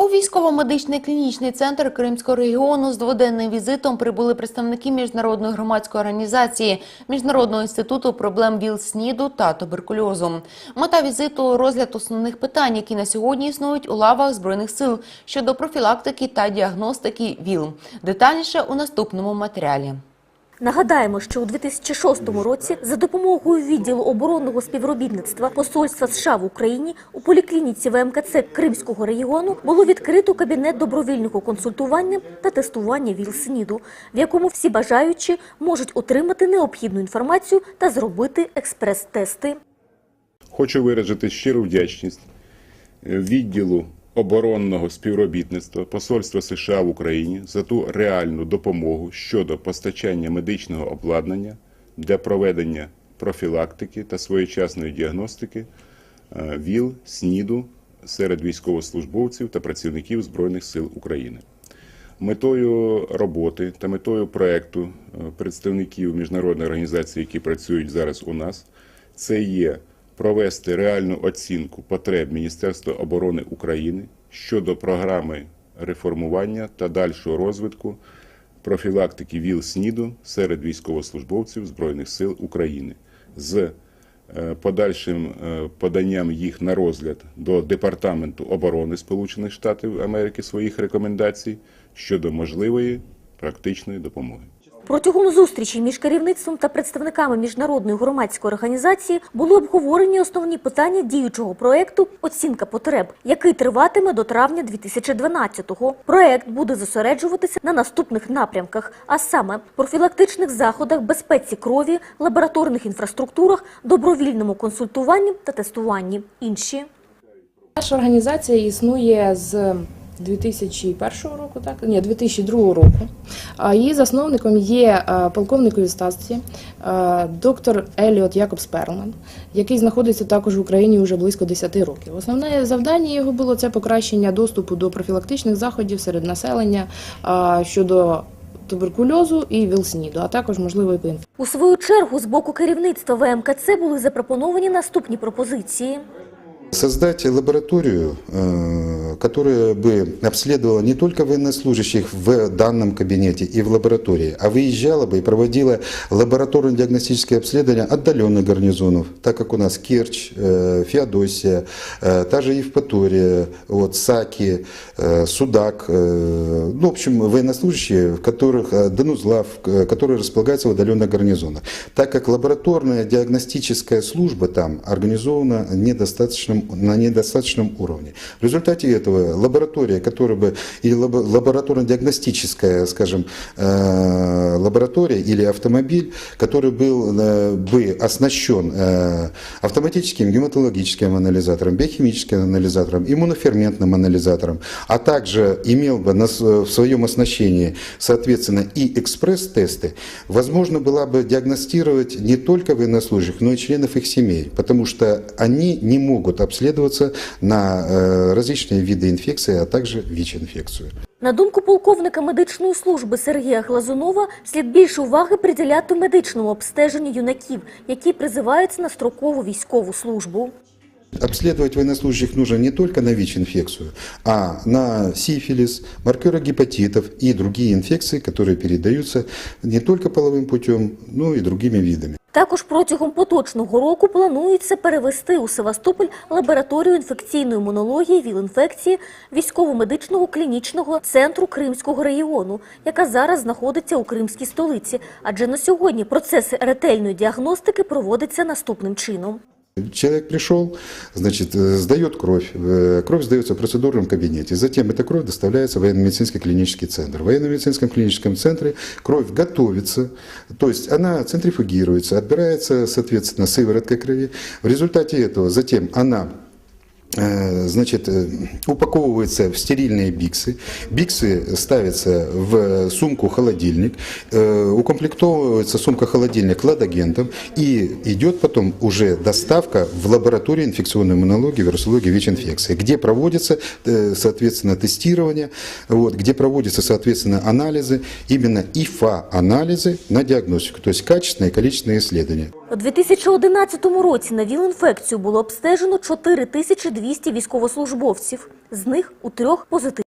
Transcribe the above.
У військово-медичний клінічний центр Кримського регіону з дводенним візитом прибули представники міжнародної громадської організації Міжнародного інституту проблем ВІЛ-СНІДу та туберкульозу. Мета візиту розгляд основних питань, які на сьогодні існують у лавах збройних сил щодо профілактики та діагностики ВІЛ. Детальніше у наступному матеріалі. Нагадаємо, що у 2006 році за допомогою відділу оборонного співробітництва Посольства США в Україні у поліклініці ВМКЦ Кримського регіону було відкрито кабінет добровільного консультування та тестування ВІЛ-СНІДу, в якому всі бажаючі можуть отримати необхідну інформацію та зробити експрес-тести. Хочу виразити щиру вдячність е, відділу оборонного співробітництва Посольства США в Україні за ту реальну допомогу щодо постачання медичного обладнання для проведення профілактики та своєчасної діагностики е, ВІЛ, СНІДу серед військовослужбовців та працівників Збройних сил України. Метою роботи та метою проекту е, представників міжнародної організації, які працюють зараз у нас, це є провести реальну оцінку потреб Міністерства оборони України щодо програми реформування та дальшого розвитку профілактики ВІЛ-СНІДу серед військовослужбовців Збройних сил України з е, подальшим е, поданням їх на розгляд до Департаменту оборони Сполучених Штатів Америки своїх рекомендацій щодо можливої практичної допомоги. Протягом зустрічі між керівництвом та представниками міжнародної громадської організації були обговорені основні питання діючого проекту Оцінка потреб, який триватиме до травня 2012-го. Проект буде зосереджуватися на наступних напрямках, а саме профілактичних заходах, безпеці крові, лабораторних інфраструктурах, добровільному консультуванні та тестуванні. Інші Наша організація існує з 2001 року, так ні, 2002 року. А Її засновником є е, полковник у відставці е, доктор Еліот Якобс Перлман, який знаходиться також в Україні вже близько 10 років. Основне завдання його було це покращення доступу до профілактичних заходів серед населення е, щодо туберкульозу і ВІЛ-СНІДу, а також можливої інфекції. у свою чергу з боку керівництва ВМКЦ були запропоновані наступні пропозиції. Создать лабораторию, э, которая бы обследовала не только военнослужащих в данном кабинете и в лаборатории, а выезжала бы и проводила лабораторно-диагностические обследования отдаленных гарнизонов, так как у нас Керчь, э, Феодосия, э, та же Евпатория, вот, Саки, э, Судак, ну, в общем, военнослужащие, в которых, Донузлав, которые располагаются в отдаленных гарнизонах. Так как лабораторная диагностическая служба там организована недостаточным, на недостаточном уровне. В результате этого лаборатория, которая бы, или лабо- лабораторно-диагностическая, скажем, э, лаборатория или автомобиль, который был э, бы оснащен э, автоматическим гематологическим анализатором, биохимическим анализатором, иммуноферментным анализатором, а также имел бы в своем оснащении, соответственно, и экспресс-тесты, возможно было бы диагностировать не только военнослужащих, но и членов их семей, потому что они не могут обследоваться на различные виды инфекции, а также ВИЧ-инфекцию. На думку полковника медичної служби Сергія Глазунова, слід більше уваги приділяти медичному обстеженню юнаків, які призиваються на строкову військову службу. Обследовать военнослужащих нужно не только на ВИЧ-инфекцию, а на сифилис, маркеры гепатитов и другие инфекции, которые передаются не только половым путем, но и другими видами. Також протягом поточного року планується перевести у Севастополь лабораторію інфекційної імунології ВІЛ-інфекції військово-медичного клінічного центру Кримського регіону, яка зараз знаходиться у Кримській столиці. Адже на сьогодні процеси ретельної діагностики проводиться наступним чином. Человек пришел, значит, э, сдает кровь. Э, Кровь сдается в процедурном кабинете. Затем эта кровь доставляется в военно-медицинский клинический центр. В военно-медицинском клиническом центре кровь готовится, то есть она центрифугируется, отбирается, соответственно, сыворотка крови. В результате этого затем она э, значит, э, упаковывается в стерильные биксы. Биксы ставятся в сумку-холодильник, э, укомплектовывается сумка-холодильник ладагентом и идет потом уже доставка в лабораторию инфекционной иммунологии, вирусологии, ВИЧ-инфекции, где проводится, э, соответственно, тестирование, вот, где проводятся, соответственно, анализы, именно ИФА-анализы на диагностику, то есть качественные и количественные исследования. У 2011 році на ВІЛ-інфекцію було обстежено 4200 1200 військовослужбовців. З них у трьох позитивні.